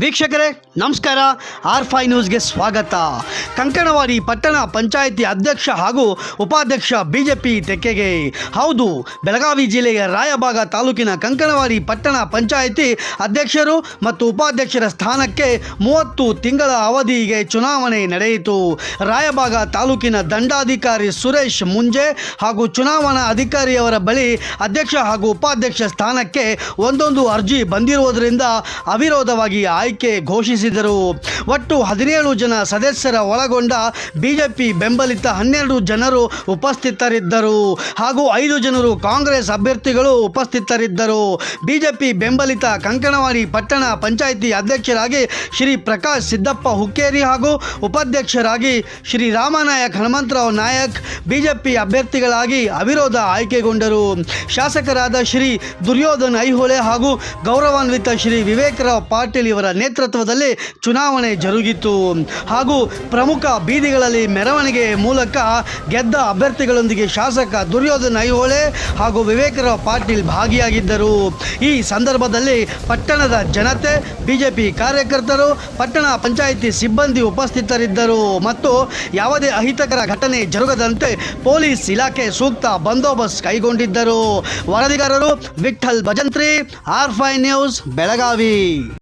ವೀಕ್ಷಕರೇ ನಮಸ್ಕಾರ. R five ನ್ಯೂಸ್ಗೆ ಸ್ವಾಗತ. ಕಂಕಣವಾಡಿ ಪಟ್ಟಣ ಪಂಚಾಯಿತಿ ಅಧ್ಯಕ್ಷ ಹಾಗೂ ಉಪಾಧ್ಯಕ್ಷ ಬಿಜೆಪಿ ತೆಕ್ಕೆಗೆ. ಹೌದು, ಬೆಳಗಾವಿ ಜಿಲ್ಲೆಯ ರಾಯಬಾಗ ತಾಲೂಕಿನ ಕಂಕಣವಾಡಿ ಪಟ್ಟಣ ಪಂಚಾಯಿತಿ ಅಧ್ಯಕ್ಷರು ಮತ್ತು ಉಪಾಧ್ಯಕ್ಷರ ಸ್ಥಾನಕ್ಕೆ ಮೂವತ್ತು ತಿಂಗಳ ಅವಧಿಗೆ ಚುನಾವಣೆ ನಡೆಯಿತು. ರಾಯಬಾಗ ತಾಲೂಕಿನ ದಂಡಾಧಿಕಾರಿ ಸುರೇಶ್ ಮುಂಜೆ ಹಾಗೂ ಚುನಾವಣಾ ಅಧಿಕಾರಿಯವರ ಬಳಿ ಅಧ್ಯಕ್ಷ ಹಾಗೂ ಉಪಾಧ್ಯಕ್ಷ ಸ್ಥಾನಕ್ಕೆ ಒಂದೊಂದು ಅರ್ಜಿ ಬಂದಿರುವುದರಿಂದ ಅವಿರೋಧವಾಗಿ ಆಯ್ಕೆ ಘೋಷಿಸಿದರು. ಒಟ್ಟು ಹದಿನೇಳು ಜನ ಸದಸ್ಯರ ಒಳಗೊಂಡ ಬಿಜೆಪಿ ಬೆಂಬಲಿತ ಹನ್ನೆರಡು ಜನರು ಉಪಸ್ಥಿತರಿದ್ದರು ಹಾಗೂ ಐದು ಜನರು ಕಾಂಗ್ರೆಸ್ ಅಭ್ಯರ್ಥಿಗಳು ಉಪಸ್ಥಿತರಿದ್ದರು. ಬಿಜೆಪಿ ಬೆಂಬಲಿತ ಕಂಕಣವಾಡಿ ಪಟ್ಟಣ ಪಂಚಾಯಿತಿ ಅಧ್ಯಕ್ಷರಾಗಿ ಶ್ರೀ ಪ್ರಕಾಶ್ ಸಿದ್ದಪ್ಪ ಹುಕ್ಕೇರಿ ಹಾಗೂ ಉಪಾಧ್ಯಕ್ಷರಾಗಿ ಶ್ರೀ ರಾಮನಾಯಕ್ ಹನುಮಂತರಾವ್ ನಾಯಕ್ ಬಿಜೆಪಿ ಅಭ್ಯರ್ಥಿಗಳಾಗಿ ಅವಿರೋಧ ಆಯ್ಕೆಗೊಂಡರು. ಶಾಸಕರಾದ ಶ್ರೀ ದುರ್ಯೋಧನ್ ಐಹೊಳೆ ಹಾಗೂ ಗೌರವಾನ್ವಿತ ಶ್ರೀ ವಿವೇಕರಾವ್ ಪಾಟೀಲ್ ಇವರ ನೇತೃತ್ವದಲ್ಲಿ ಚುನಾವಣೆ ಜರುಗಿತು ಹಾಗೂ ಪ್ರಮುಖ ಬೀದಿಗಳಲ್ಲಿ ಮೆರವಣಿಗೆ ಮೂಲಕ ಗೆದ್ದ ಅಭ್ಯರ್ಥಿಗಳೊಂದಿಗೆ ಶಾಸಕ ದುರ್ಯೋಧನ ಐಹೊಳೆ ಹಾಗೂ ವಿವೇಕರಾವ್ ಪಾಟೀಲ್ ಭಾಗಿಯಾಗಿದ್ದರು. ಈ ಸಂದರ್ಭದಲ್ಲಿ ಪಟ್ಟಣದ ಜನತೆ, ಬಿಜೆಪಿ ಕಾರ್ಯಕರ್ತರು, ಪಟ್ಟಣ ಪಂಚಾಯಿತಿ ಸಿಬ್ಬಂದಿ ಉಪಸ್ಥಿತರಿದ್ದರು ಮತ್ತು ಯಾವುದೇ ಅಹಿತಕರ ಘಟನೆ ಜರುಗದಂತೆ ಪೊಲೀಸ್ ಇಲಾಖೆ ಸೂಕ್ತ ಬಂದೋಬಸ್ತ್ ಕೈಗೊಂಡಿದ್ದರು. ವರದಿಗಾರರು ವಿಠಲ್ ಭಜಂತ್ರಿ ಆರ್ ಫೈ ನ್ಯೂಸ್, ಬೆಳಗಾವಿ.